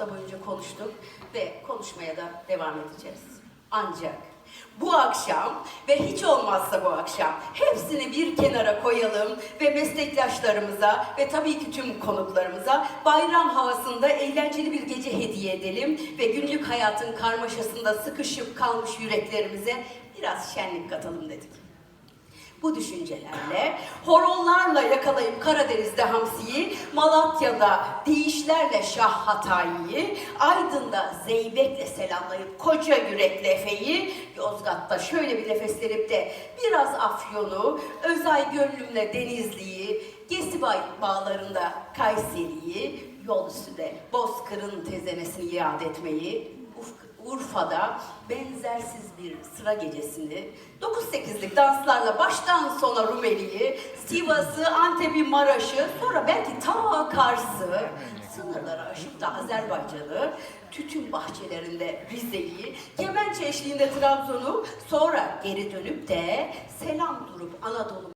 hafta boyunca konuştuk ve konuşmaya da devam edeceğiz. Ancak bu akşam ve hiç olmazsa bu akşam hepsini bir kenara koyalım ve meslektaşlarımıza ve tabii ki tüm konuklarımıza bayram havasında eğlenceli bir gece hediye edelim ve günlük hayatın karmaşasında sıkışıp kalmış yüreklerimize biraz şenlik katalım dedik. Bu düşüncelerle horonlarla yakalayıp Karadeniz'de hamsiyi, Malatya'da deyişlerle Şah Hatayi'yi, Aydın'da zeybekle selamlayıp koca yürekle Efe'yi, Yozgat'ta şöyle bir nefeslenip de biraz Afyon'u, Özay Gönlüm'le Denizli'yi, Gesibay bağlarında Kayseri'yi, yol üstünde Bozkır'ın tezenesini iade etmeyi, Urfa'da benzersiz bir sıra gecesini 9-8'lik danslarla baştan sona Rumeli'yi, Sivas'ı, Antep'i, Maraş'ı, sonra belki ta Kars'ı, sınırları aşıp da Azerbaycan'ı, tütün bahçelerinde Rize'yi, Kemençe eşliğinde Trabzon'u, sonra geri dönüp de selam durup Anadolu